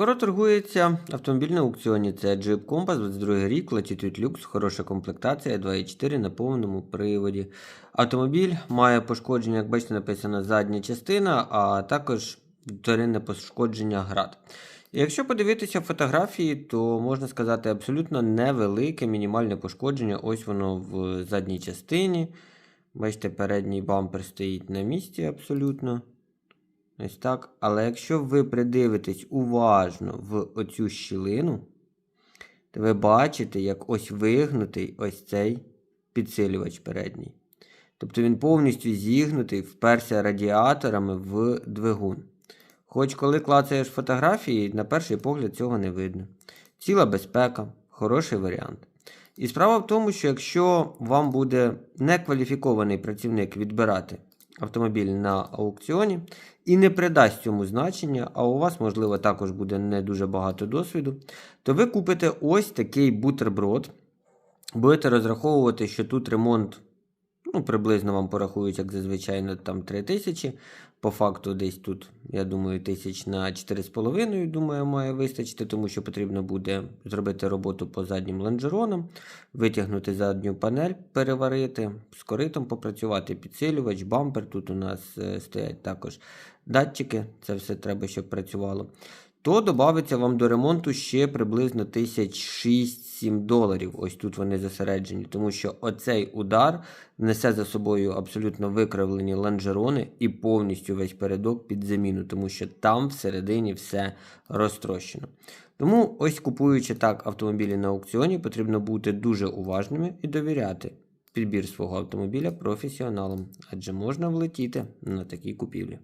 Скоро торгується автомобіль на аукціоні. Це Jeep Compass 22 рік, Latitude Lux, хороша комплектація 2.4 на повному приводі. Автомобіль має пошкодження, як бачите, написано задня частина, а також вторинне пошкодження град. Якщо подивитися фотографії, то можна сказати абсолютно невелике мінімальне пошкодження. Ось воно в задній частині. Бачите, передній бампер стоїть на місці абсолютно. Ось так. Але якщо ви придивитесь уважно в оцю щілину, то ви бачите, як ось вигнутий ось цей підсилювач передній. Тобто він повністю зігнутий, вперся радіаторами в двигун. Хоч коли клацаєш фотографії, на перший погляд цього не видно. Ціла безпека, хороший варіант. І справа в тому, що якщо вам буде некваліфікований працівник відбирати автомобіль на аукціоні і не придасть цьому значення, а у вас, можливо, також буде не дуже багато досвіду, то ви купите ось такий бутерброд. Будете розраховувати, що тут ремонт ну, приблизно вам порахують, як зазвичай, на там 3 тисячі. По факту, десь тут, я думаю, тисяч на 4,5, думаю, має вистачити, тому що потрібно буде зробити роботу по заднім лонжеронам, витягнути задню панель, переварити, з коритом попрацювати, підсилювач, бампер. Тут у нас е, стоять також датчики, це все треба, щоб працювало. То додається вам до ремонту ще приблизно 1006-7 доларів. Ось тут вони зосереджені, тому що оцей удар несе за собою абсолютно викривлені лонжерони і повністю весь передок під заміну, тому що там всередині все розтрощено. Тому, ось купуючи так автомобілі на аукціоні, потрібно бути дуже уважними і довіряти підбір свого автомобіля професіоналам, адже можна влетіти на такій купівлі.